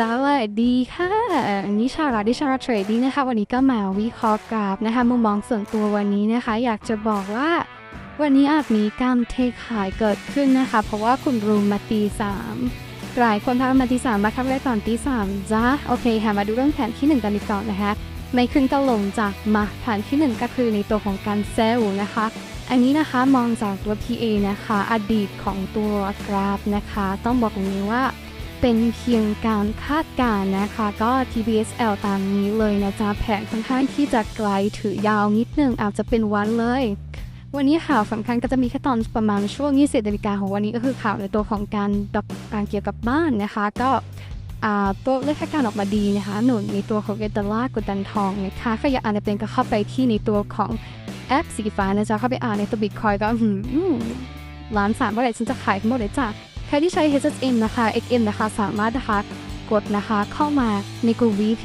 สวัสดีค่ะอันนี้ชาราดิชาราเทรดดิ้งนะคะ วันนี้ก็มาวิเคราะห์กราฟนะคะ มุมมองส่วนตัววันนี้นะคะ อยากจะบอกว่า วันนี้อาจมีการเทขายเกิดขึ้นนะคะ เพราะว่าคุณรูมมาตีสามหลายคนพามาตีสามมาครับได้ตอนตีสามจ้าโอเคค่ะ มาดูเรื่องแผนที่หนึ่งกันดีก่อนนะคะไม่ขึ้นก็ลงจากมาแผนที่หนึ่งก็คือในตัวของการเซลล์นะคะ อันนี้นะคะมองจากตัว PA นะคะ อดีตของตัวกราฟนะคะ ต้องบอกอย่างนี้ว่า เป็นเพียงการคาดการณ์นะคะ ก็ TBSL ตามนี้เลยนะจ๊ะแผนค่อนข้างที่จะไกลถือยาวนิดนึงอาจจะเป็นวันเลย วันนี้ข่าวสำคัญก็จะมีแค่ตอนประมาณช่วง 20นาฬิกาของวันนี้ก็คือข่าวในตัวของการดอกการเกี่ยวกับบ้านนะคะ ก็อ่าตัวเลขการออกมาดีนะคะ หนุนในตัวของเอตลาร์กดดันทองนะคะใครอยากอ่านในเป็นก็เข้าไปที่ในตัวของแอปสีฟ้านะจ๊ะเข้าไปอ่านในตัวบิตคอยก็หือล้านสามเมื่อไหร่ฉันจะขายหมดเลยจ้ะ ใครที่ใช้ HSM นะคะ XM นะคะ สามารถนะคะ กดนะคะเข้ามาในกลุ่ม VP